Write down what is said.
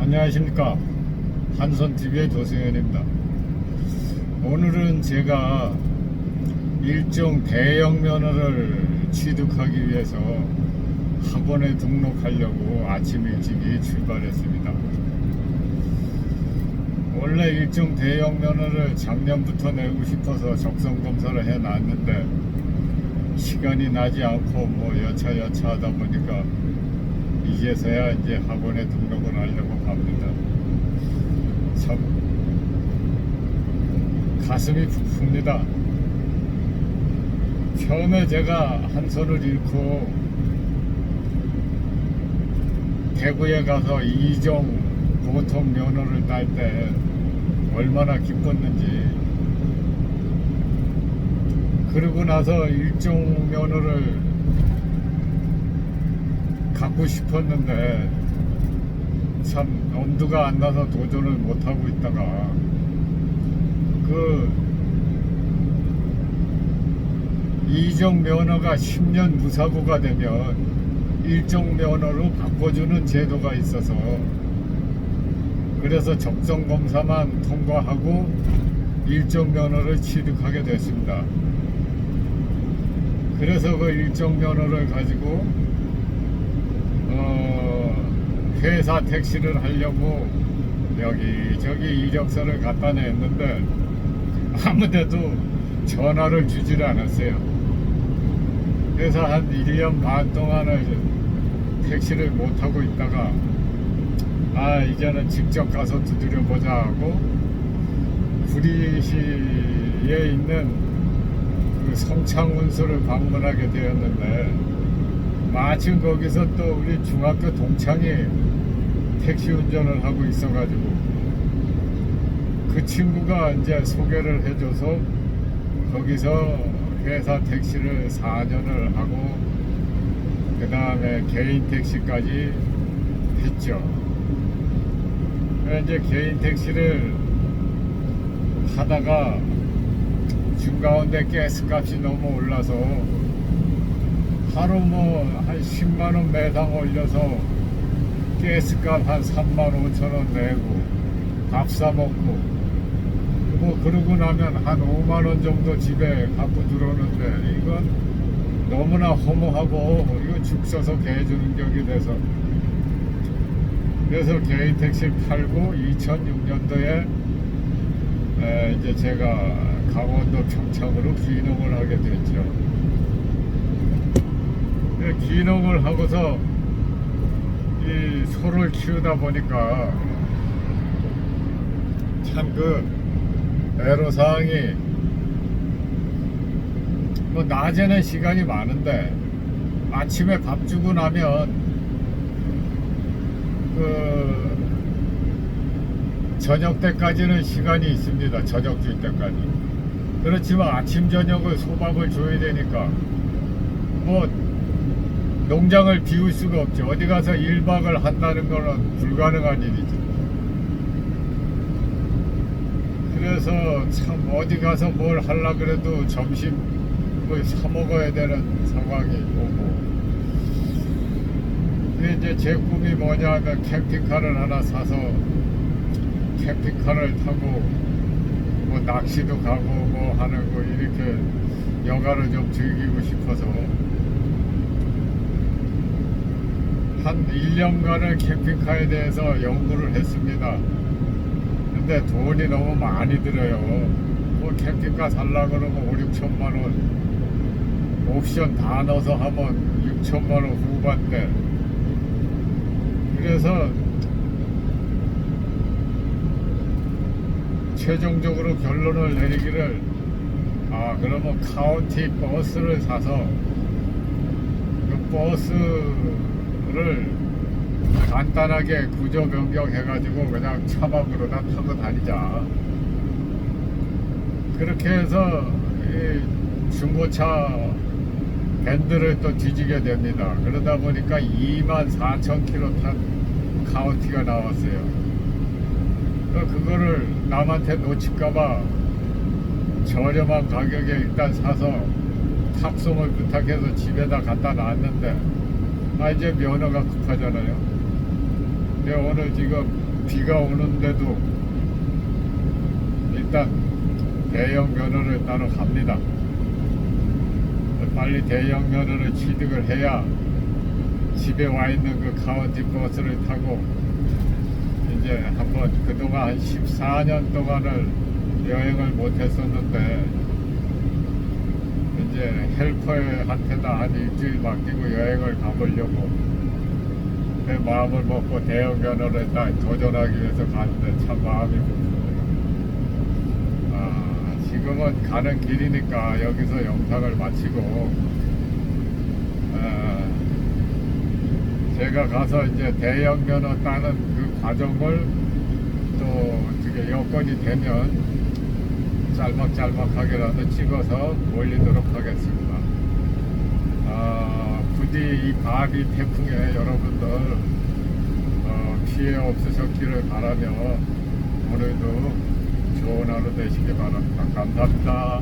안녕하십니까. 한손TV의 조승현입니다. 오늘은 제가 일종 대형 면허를 취득하기 위해서 학원에 등록하려고 아침 일찍이 출발했습니다. 원래 일종 대형 면허를 작년부터 내고 싶어서 적성 검사를 해놨는데 시간이 나지 않고 뭐 여차 여차 하다 보니까 이제서야 이제 학원에 등록을 하려고 합니다. 참 가슴이 부풉니다. 처음에 제가 한 손을 잃고 대구에 가서 이종 보통 면허를 딸 때 얼마나 기뻤는지 그러고 나서 일종 면허를 갖고 싶었는데 참 엄두가 안 나서 도전을 못 하고 있다가 그 이종 면허가 10년 무사고가 되면 일종 면허로 바꿔주는 제도가 있어서 그래서 적성 검사만 통과하고 일종 면허를 취득하게 됐습니다. 그래서 그 일종 면허를 가지고 어, 회사 택시를 하려고 여기 저기 이력서를 갖다 냈는데 아무데도 전화를 주질 않았어요. 그래서 한 1년 반 동안을 택시를 못 타고 있다가 아 이제는 직접 가서 두드려 보자 하고 구리시에 있는 그 성창운수를 방문하게 되었는데 마침 거기서 또 우리 중학교 동창이 택시 운전을 하고 있어가지고 그 친구가 이제 소개를 해줘서 거기서 회사 택시를 4년을 하고 그 다음에 개인 택시까지 했죠. 이제 개인 택시를 하다가 중가운데 가스값이 너무 올라서 하루 뭐 한 10만 원 매당 올려서 가스값 한 3만 5천 원 내고 밥 사 먹고 뭐 그러고 나면 한 5만 원 정도 집에 갖고 들어오는데 이건 너무나 허무하고 이거 죽 써서 개 주는 격이 돼서 그래서 개인 택시 팔고 2006년도에 이제 제가 강원도 평창으로 귀농을 하게 됐죠. 그 귀농을 하고서 이 소를 키우다 보니까 참 그 애로사항이 뭐 낮에는 시간이 많은데 아침에 밥 주고 나면 그 저녁 때까지는 시간이 있습니다. 저녁 줄 때까지. 그렇지만 아침 저녁을 소밥을 줘야 되니까 뭐 농장을 비울 수가 없죠. 어디 가서 1박을 한다는 거는 불가능한 일이죠. 그래서 참 어디 가서 뭘 하려 그래도 점심 뭐사 먹어야 되는 상황이 오고 근데 이제 제 꿈이 뭐냐 하면 캠핑카를 하나 사서 캠핑카를 타고 뭐 낚시도 가고 뭐 하는 거 이렇게 여가를 좀 즐기고 싶어서 한 1년간을 캠핑카에 대해서 연구를 했습니다. 근데 돈이 너무 많이 들어요. 뭐 캠핑카 살라 그러면 5, 6천만 원. 옵션 다 넣어서 하면 6천만 원 후반대. 그래서 최종적으로 결론을 내리기를 아 그러면 카운티 버스를 사서 그 버스 를 간단하게 구조 변경해가지고 그냥 차박으로나 타고 다니자. 그렇게 해서 이 중고차 밴드를 또 뒤지게 됩니다. 그러다 보니까 2만 4천 킬로 탄 카운티가 나왔어요. 그 그거를 남한테 놓칠까봐 저렴한 가격에 일단 사서 탑송을 부탁해서 집에다 갖다 놨는데 아 이제 면허가 급하잖아요. 근데 오늘 지금 비가 오는데도 일단 대형 면허를 따러 갑니다. 빨리 대형 면허를 취득을 해야 집에 와 있는 그 카운티 버스를 타고 이제 한번 그동안 한 14년 동안을 여행을 못 했었는데 이제 헬퍼한테다 한 일주일 맡기고 여행을 가보려고 내 마음을 먹고 대형 면허를 딱 도전하기 위해서 가는데 참 마음이 불편해요. 아, 지금은 가는 길이니까 여기서 영상을 마치고 아, 제가 가서 이제 대형 면허 따는 그 과정을 또 어떻게 여건이 되면 짤막짤막하게라도 찍어서 올리도록 하겠습니다. 아, 부디 이 바비 태풍에 여러분들 어, 피해 없으셨기를 바라며 오늘도 좋은 하루 되시기 바랍니다. 감사합니다.